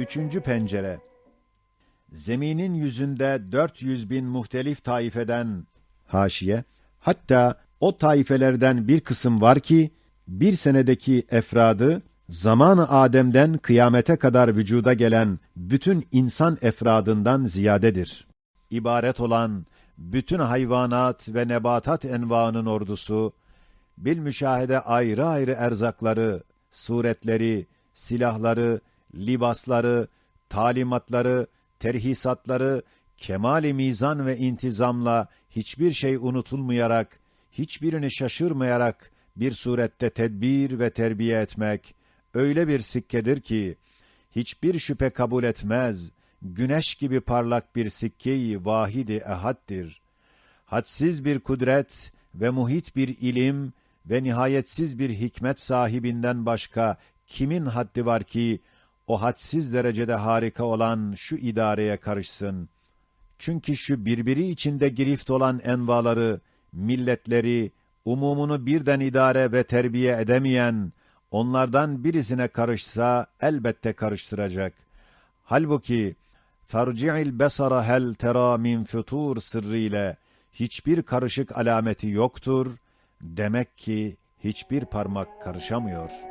Üçüncü pencere. Zeminin yüzünde 400 bin muhtelif taifeden haşiye, hatta o taifelerden bir kısım var ki, bir senedeki efradı, zamanı Adem'den kıyamete kadar vücuda gelen bütün insan efradından ziyadedir. İbaret olan bütün hayvanat ve nebatat envaının ordusu, bil müşahede ayrı ayrı erzakları, suretleri, silahları, libasları, talimatları, terhisatları, kemali mizan ve intizamla hiçbir şey unutulmayarak, hiçbirini şaşırmayarak bir surette tedbir ve terbiye etmek, öyle bir sikkedir ki, hiçbir şüphe kabul etmez, güneş gibi parlak bir sikkeyi vahidi ehaddir. Hadsiz bir kudret ve muhit bir ilim ve nihayetsiz bir hikmet sahibinden başka kimin haddi var ki, o hadsiz derecede harika olan şu idareye karışsın. Çünkü şu birbiri içinde girift olan envaları, milletleri, umumunu birden idare ve terbiye edemeyen, onlardan birisine karışsa elbette karıştıracak. Halbuki, farci'il besara hel tera min fütur sırrıyla hiçbir karışık alameti yoktur, demek ki hiçbir parmak karışamıyor.''